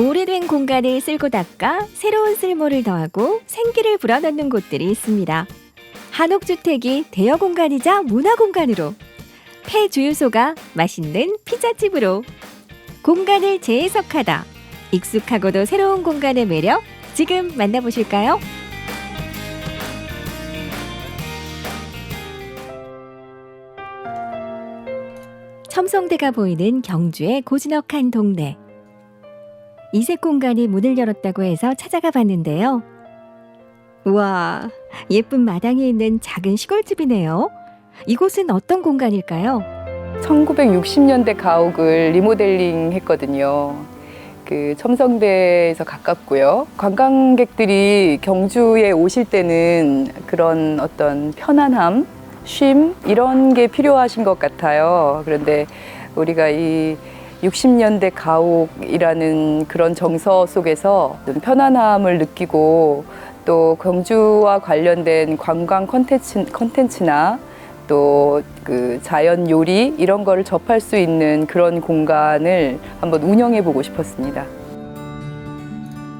오래된 공간을 쓸고 닦아 새로운 쓸모를 더하고 생기를 불어넣는 곳들이 있습니다. 한옥주택이 대여 공간이자 문화 공간으로, 폐주유소가 맛있는 피자집으로, 공간을 재해석하다, 익숙하고도 새로운 공간의 매력, 지금 만나보실까요? 첨성대가 보이는 경주의 고즈넉한 동네. 이색 공간이 문을 열었다고 해서 찾아가 봤는데요. 우와, 예쁜 마당이 있는 작은 시골집이네요. 이곳은 어떤 공간일까요? 1960년대 가옥을 리모델링 했거든요. 그 첨성대에서 가깝고요. 관광객들이 경주에 오실 때는 그런 어떤 편안함, 쉼 이런 게 필요하신 것 같아요. 그런데 우리가 이 60년대 가옥이라는 그런 정서 속에서 좀 편안함을 느끼고 또 경주와 관련된 관광 콘텐츠, 콘텐츠나 또 그 자연 요리 이런 거를 접할 수 있는 그런 공간을 한번 운영해 보고 싶었습니다.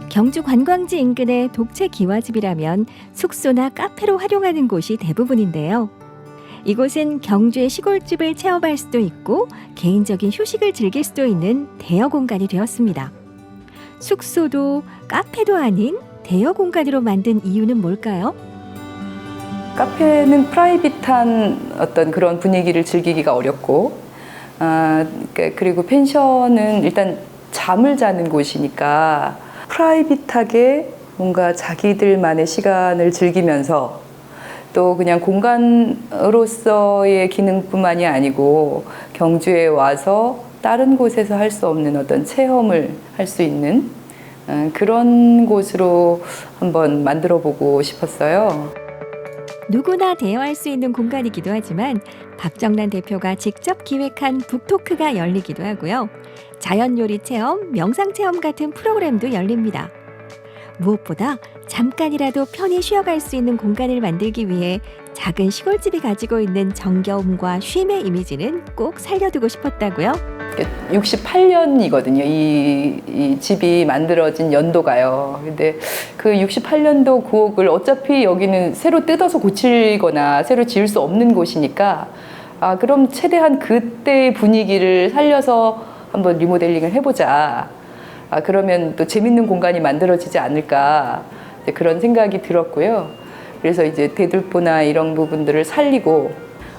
경주 관광지 인근의 독채 기와집이라면 숙소나 카페로 활용하는 곳이 대부분인데요. 이곳은 경주의 시골집을 체험할 수도 있고 개인적인 휴식을 즐길 수도 있는 대여 공간이 되었습니다. 숙소도 카페도 아닌 대여 공간으로 만든 이유는 뭘까요? 카페는 프라이빗한 어떤 그런 분위기를 즐기기가 어렵고, 아, 그- 그리고 펜션은 일단 잠을 자는 곳이니까 프라이빗하게 뭔가 자기들만의 시간을 즐기면서 또 그냥 공간으로서의 기능뿐만이 아니고 경주에 와서 다른 곳에서 할 수 없는 어떤 체험을 할 수 있는 어, 그런 곳으로 한번 만들어 보고 싶었어요. 누구나 대여할 수 있는 공간이기도 하지만 박정란 대표가 직접 기획한 북토크가 열리기도 하고요. 자연 요리 체험, 명상 체험 같은 프로그램도 열립니다. 무엇보다 잠깐이라도 편히 쉬어갈 수 있는 공간을 만들기 위해 작은 시골집이 가지고 있는 정겨움과 쉼의 이미지는 꼭 살려두고 싶었다고요. 68년이거든요. 이, 이 집이 만들어진 연도가요. 근데 그 68년도 구옥을 어차피 여기는 새로 뜯어서 고치거나 새로 지을 수 없는 곳이니까 아, 그럼 최대한 그때의 분위기를 살려서 한번 리모델링을 해보자. 아, 그러면 또 재밌는 공간이 만들어지지 않을까. 그런 생각이 들었고요. 그래서 이제 대들보나 이런 부분들을 살리고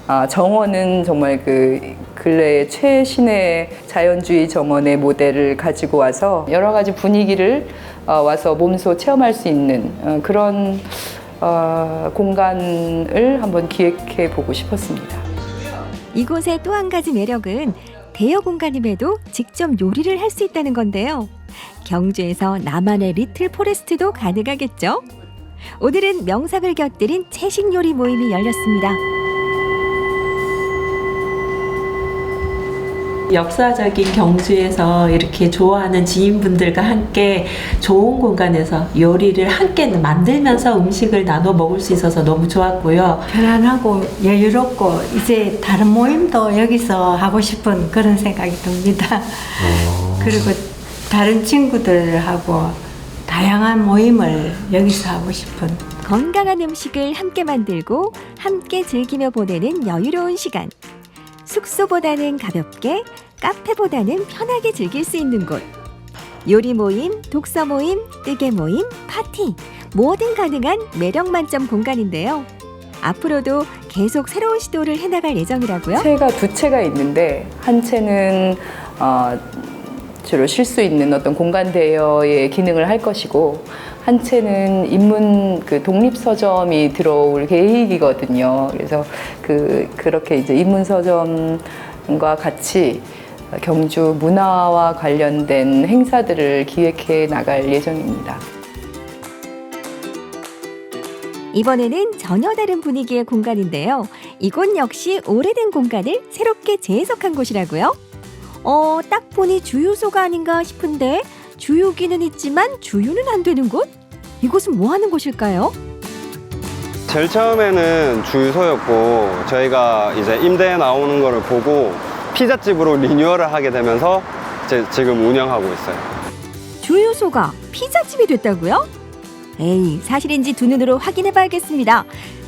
아, 정원은 정말 그 근래의 최신의 자연주의 정원의 모델을 가지고 와서 여러 가지 분위기를 어, 와서 몸소 체험할 수 있는 어, 그런 어, 공간을 한번 기획해 보고 싶었습니다. 이곳의 또 한 가지 매력은 대여 공간임에도 직접 요리를 할 수 있다는 건데요. 경주에서 나만의 리틀 포레스트도 가능하겠죠? 오늘은 명상을 곁들인 채식 요리 모임이 열렸습니다. 역사적인 경주에서 이렇게 좋아하는 지인분들과 함께 좋은 공간에서 요리를 함께 만들면서 음식을 나눠 먹을 수 있어서 너무 좋았고요. 편안하고 여유롭고 이제 다른 모임도 여기서 하고 싶은 그런 생각이 듭니다. 그리고 다른 친구들하고 다양한 모임을 여기서 하고 싶은 건강한 음식을 함께 만들고 함께 즐기며 보내는 여유로운 시간. 숙소보다는 가볍게, 카페보다는 편하게 즐길 수 있는 곳. 요리 모임, 독서 모임, 뜨개 모임, 파티. 뭐든 가능한 매력 만점 공간인데요. 앞으로도 계속 새로운 시도를 해나갈 예정이라고요? 채가 두 채가 있는데 한 채는 어, 주로 쉴 수 있는 어떤 공간 대여의 기능을 할 것이고 한 채는 인문 그 독립 서점이 들어올 계획이거든요. 그래서 그 그렇게 이제 인문 서점과 같이 경주 문화와 관련된 행사들을 기획해 나갈 예정입니다. 이번에는 전혀 다른 분위기의 공간인데요. 이곳 역시 오래된 공간을 새롭게 재해석한 곳이라고요? 어, 딱 보니 주유소가 아닌가 싶은데 주유기는 있지만 주유는 안 되는 곳? 이곳은 뭐 하는 곳일까요? 제일 처음에는 주유소였고 저희가 이제 임대에 나오는 거를 보고 피자집으로 리뉴얼을 하게 되면서 이제 지금 운영하고 있어요. 주유소가 피자집이 됐다고요? 에이, 사실인지 두 눈으로 확인해 봐야겠습니다.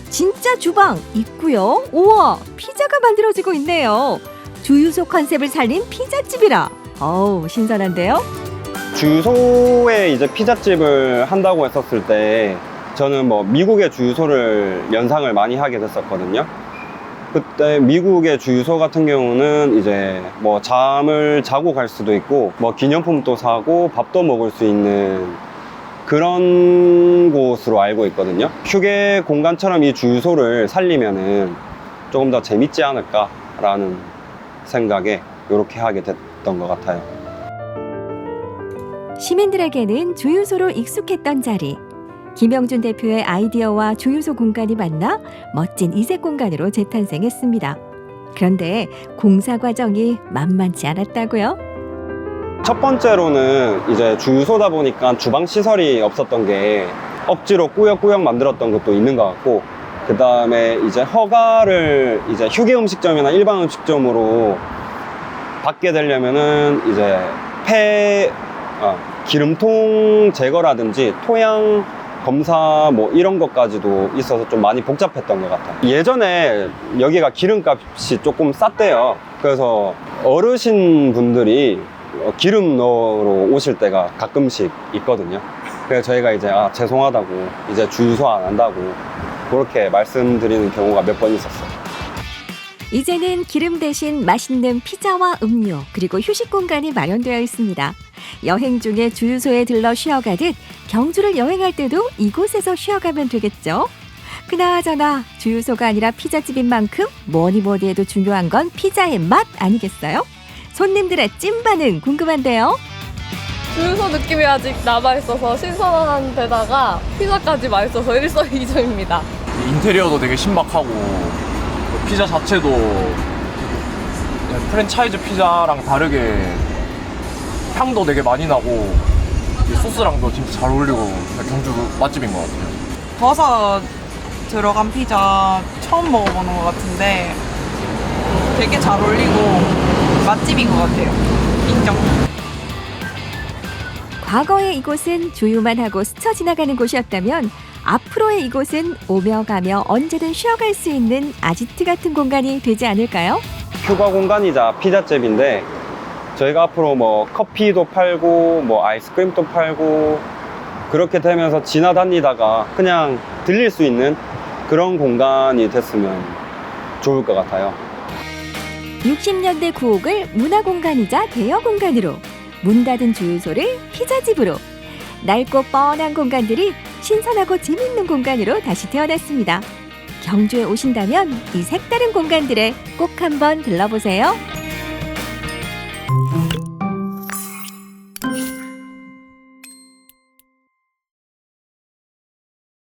진짜 주방 있고요. 우와, 피자가 만들어지고 있네요. 주유소 컨셉을 살린 피자집이라. 어우, 신선한데요? 주유소에 이제 피자집을 한다고 했었을 때 저는 뭐 미국의 주유소를 연상을 많이 하게 됐었거든요. 그때 미국의 주유소 같은 경우는 이제 뭐 잠을 자고 갈 수도 있고 뭐 기념품도 사고 밥도 먹을 수 있는 그런 곳으로 알고 있거든요. 휴게 공간처럼 이 주유소를 살리면은 조금 더 재밌지 않을까라는 생각에 이렇게 하게 됐던 것 같아요. 시민들에게는 주유소로 익숙했던 자리. 김영준 대표의 아이디어와 주유소 공간이 만나 멋진 이색 공간으로 재탄생했습니다. 그런데 공사 과정이 만만치 않았다고요? 첫 번째로는 이제 주유소다 보니까 주방 시설이 없었던 게 억지로 꾸역꾸역 만들었던 것도 있는 것 같고 그 다음에 이제 허가를 이제 휴게 음식점이나 일반 음식점으로 받게 되려면은 이제 폐 아, 기름통 제거라든지 토양 검사 뭐 이런 것까지도 있어서 좀 많이 복잡했던 것 같아요. 예전에 여기가 기름값이 조금 쌌대요. 그래서 어르신 분들이 어, 기름 넣으러 오실 때가 가끔씩 있거든요. 그래서 저희가 이제 아 죄송하다고 이제 주유소 안 한다고 그렇게 말씀드리는 경우가 몇 번 있었어요. 이제는 기름 대신 맛있는 피자와 음료 그리고 휴식 공간이 마련되어 있습니다. 여행 중에 주유소에 들러 쉬어가듯 경주를 여행할 때도 이곳에서 쉬어가면 되겠죠. 그나저나 주유소가 아니라 피자집인 만큼 뭐니 뭐니 해도 중요한 건 피자의 맛 아니겠어요? 손님들의 찐 반응 궁금한데요. 주유소 느낌이 아직 남아있어서 신선한 데다가 피자까지 맛있어서 일석이조입니다. 인테리어도 되게 신박하고 피자 자체도 프랜차이즈 피자랑 다르게 향도 되게 많이 나고 이 소스랑도 진짜 잘 어울리고 경주 맛집인 것 같아요. 버섯 들어간 피자 처음 먹어보는 것 같은데 되게 잘 어울리고 맛집인 것 같아요. 인정. 과거의 이곳은 조유만 하고 스쳐 지나가는 곳이었다면 앞으로의 이곳은 오며 가며 언제든 쉬어갈 수 있는 아지트 같은 공간이 되지 않을까요? 휴가 공간이자 피자집인데 저희가 앞으로 뭐 커피도 팔고 뭐 아이스크림도 팔고 그렇게 되면서 지나다니다가 그냥 들릴 수 있는 그런 공간이 됐으면 좋을 것 같아요. 60년대 구옥을 문화 공간이자 대여 공간으로 문 닫은 주유소를 피자집으로 낡고 뻔한 공간들이 신선하고 재밌는 공간으로 다시 태어났습니다. 경주에 오신다면 이 색다른 공간들에 꼭 한번 들러보세요.